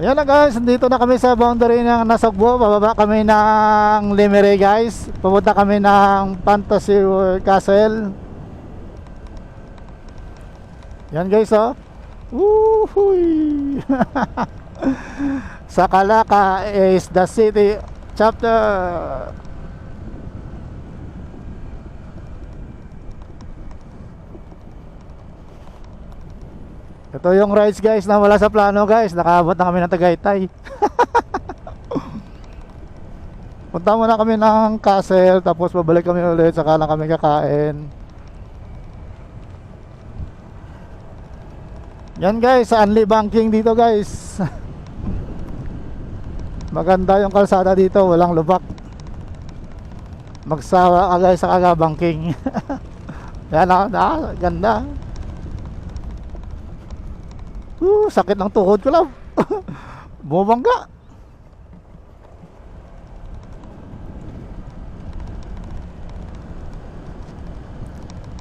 Ayan na guys, dito na kami sa boundary ng Nasugbo. Bababa kami ng Limere guys. Pupunta kami ng Fantasy Castle. Yan guys oh. Woohoo! sa Kalaka is the city chapter. Ito yung rides guys na wala sa plano guys. Nakaabot na kami ng Tagaytay. Punta muna kami ng castle tapos babalik kami ulit saka lang kami kakain. Yan guys, Unli Banking dito guys. Maganda yung kalsada dito, walang lubak. Magsawa ka guys sa kagabangking. Yan ah, ah, ganda. Uh, sakit ng tuhod ko lang. Bumangga.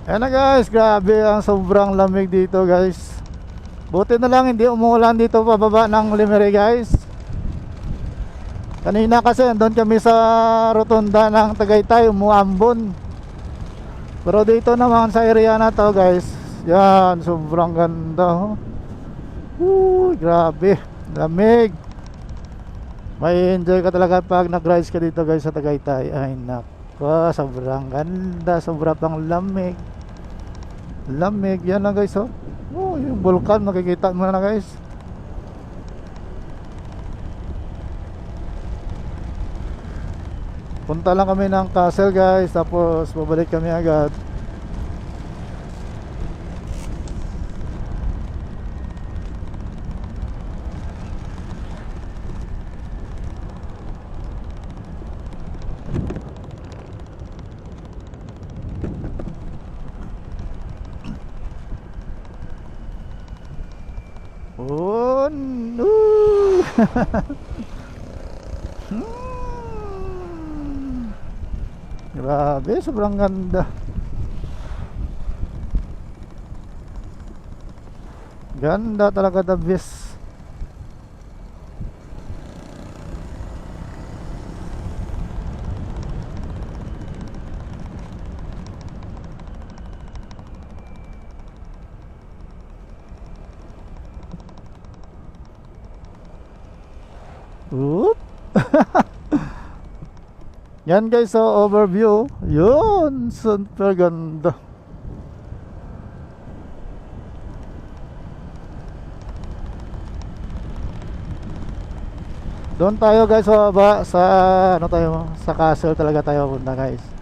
Ayan na guys, grabe ang sobrang lamig dito guys. Buti na lang hindi umuulan dito pababa ng Limere guys. Kanina kasi andun kami sa rotunda ng Tagaytay, umuambon. Pero dito naman sa area na to guys, yan, sobrang ganda. oh. Uy, grabe. Lamig. May enjoy ka talaga pag nag-rides ka dito guys sa Tagaytay. Ay nako, sobrang ganda. Sobrang pang lamig. Lamig. Yan lang guys oh. Oh, yung vulkan makikita mo na guys. Punta lang kami ng castle guys. Tapos babalik kami agad. Un. Uh. Hmm. Grabe, sobrang ganda. Ganda talaga the best. Oop. Yan guys, so overview. Yun, super ganda. Doon tayo guys sa baba sa ano tayo sa castle talaga tayo punta guys.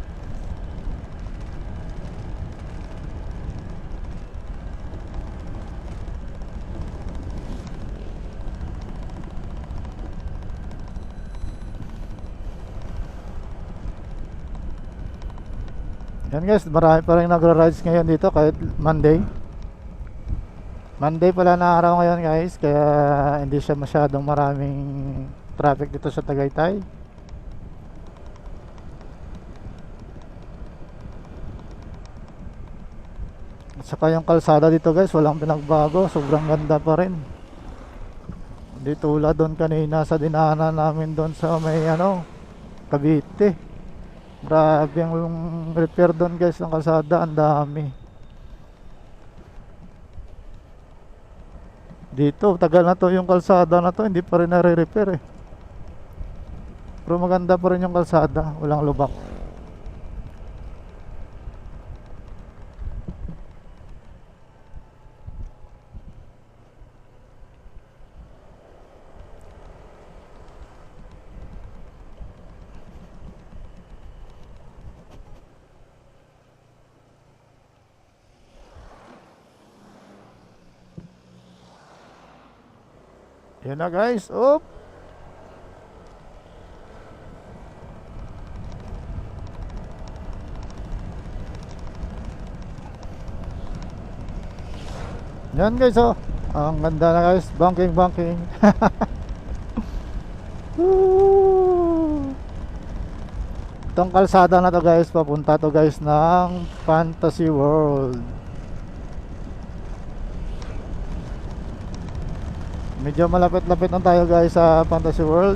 Yan guys, marami pa rin nagra-rides ngayon dito kahit Monday. Monday pala na araw ngayon guys, kaya hindi siya masyadong maraming traffic dito sa Tagaytay. At saka yung kalsada dito guys, walang pinagbago, sobrang ganda pa rin. Hindi tulad doon kanina sa dinaanan namin doon sa may ano, Cavite. Grabe ang repair doon guys ng kalsada, ang dami. Dito, tagal na to yung kalsada na to, hindi pa rin nare-repair eh. Pero maganda pa rin yung kalsada, walang lubak. Yan na guys, op. Yan guys oh. Ang ganda na guys, banking banking. Itong kalsada na to guys, papunta to guys ng Fantasy World. Medyo malapit-lapit na tayo guys sa Fantasy World.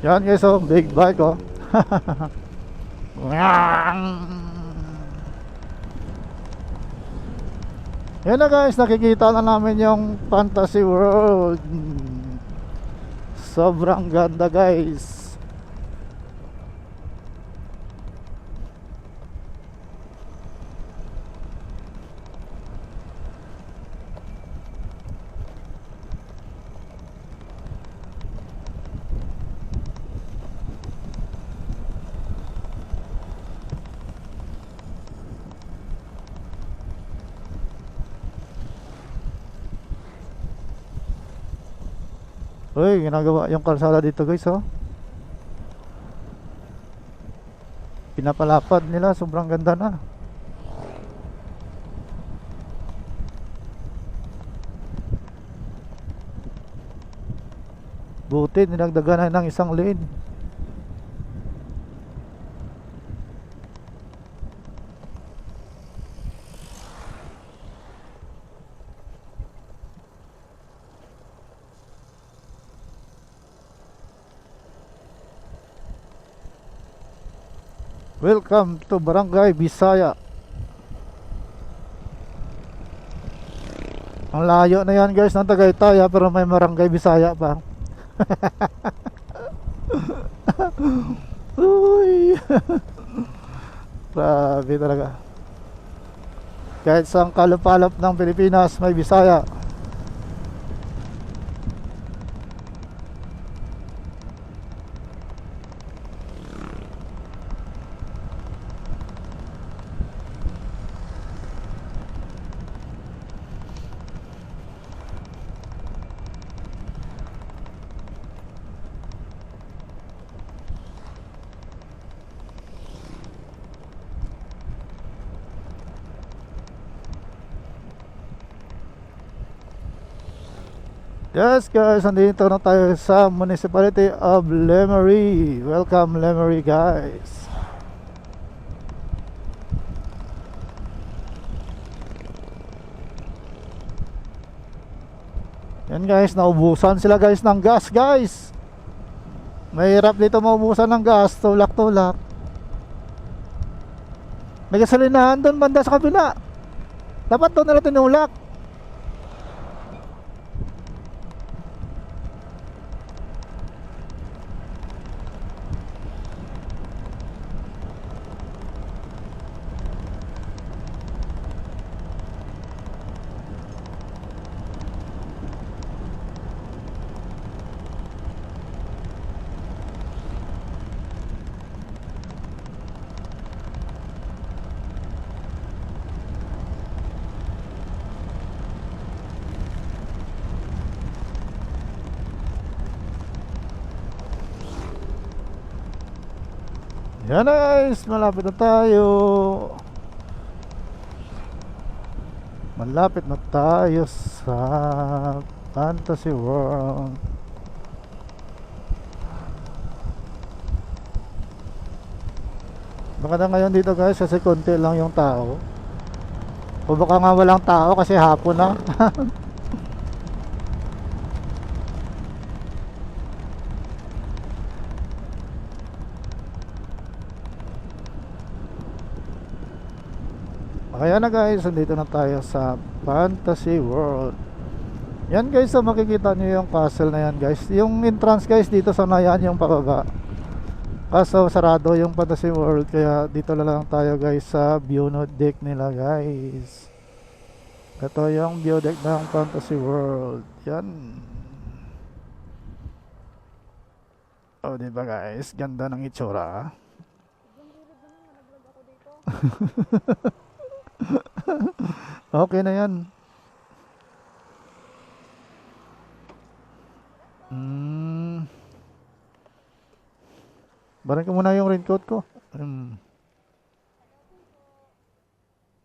Yan guys oh, big bike oh. Yan na guys, nakikita na namin yung Fantasy World. Sobrang ganda guys. Uy, ginagawa yung kalsada dito guys oh. Pinapalapad nila, sobrang ganda na. Buti ninagdagan na ng isang lane. Welcome to Barangay Bisaya. Ang layo na yan guys ng Tagaytay pero may Barangay Bisaya pa. Uy. Grabe talaga. Kahit sa kalupalop ng Pilipinas may Bisaya. Yes guys, nandito na tayo sa Municipality of Lemery. Welcome Lemery guys. Yan guys, naubusan sila guys ng gas guys. Mahirap dito maubusan ng gas, tulak-tulak. May gasolinahan doon banda sa kabila. Dapat doon nila tinulak. Yan guys, malapit na tayo. Malapit na tayo sa Fantasy World. Baka na ngayon dito guys kasi konti lang yung tao. O baka nga walang tao kasi hapon na. Kaya na guys, nandito na tayo sa Fantasy World. Yan guys, so makikita nyo yung castle na yan guys. Yung entrance guys dito sa nayan yung pababa. Kaso sarado yung Fantasy World kaya dito na lang tayo guys sa view no deck nila guys. Ito yung view deck ng Fantasy World. Yan. Oh, di ba guys? Ganda ng itsura. ah. Okay na yan. Hmm. Barin ko muna yung raincoat ko. Hmm.